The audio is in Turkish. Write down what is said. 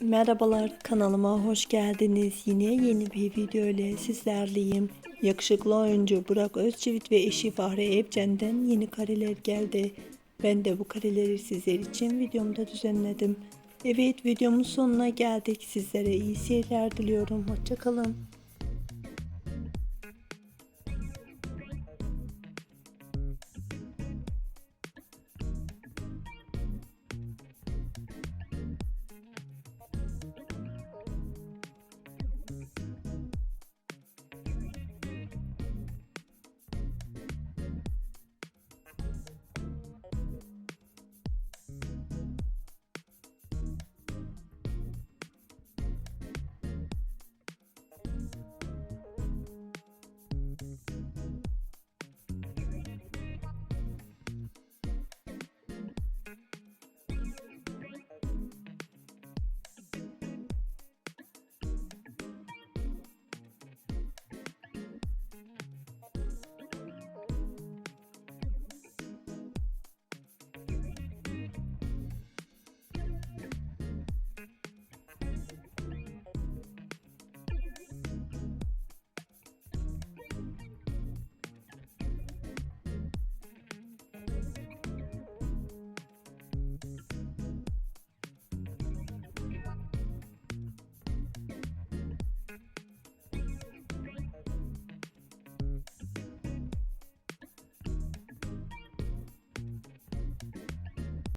Merhabalar kanalıma hoş geldiniz. Yine yeni bir video ile sizlerleyim. Yakışıklı oyuncu Burak Özçivit ve eşi Fahri Evcen'den yeni kareler geldi. Ben de bu kareleri sizler için videomda düzenledim. Evet videomun sonuna geldik. Sizlere iyi seyirler diliyorum. Hoşçakalın.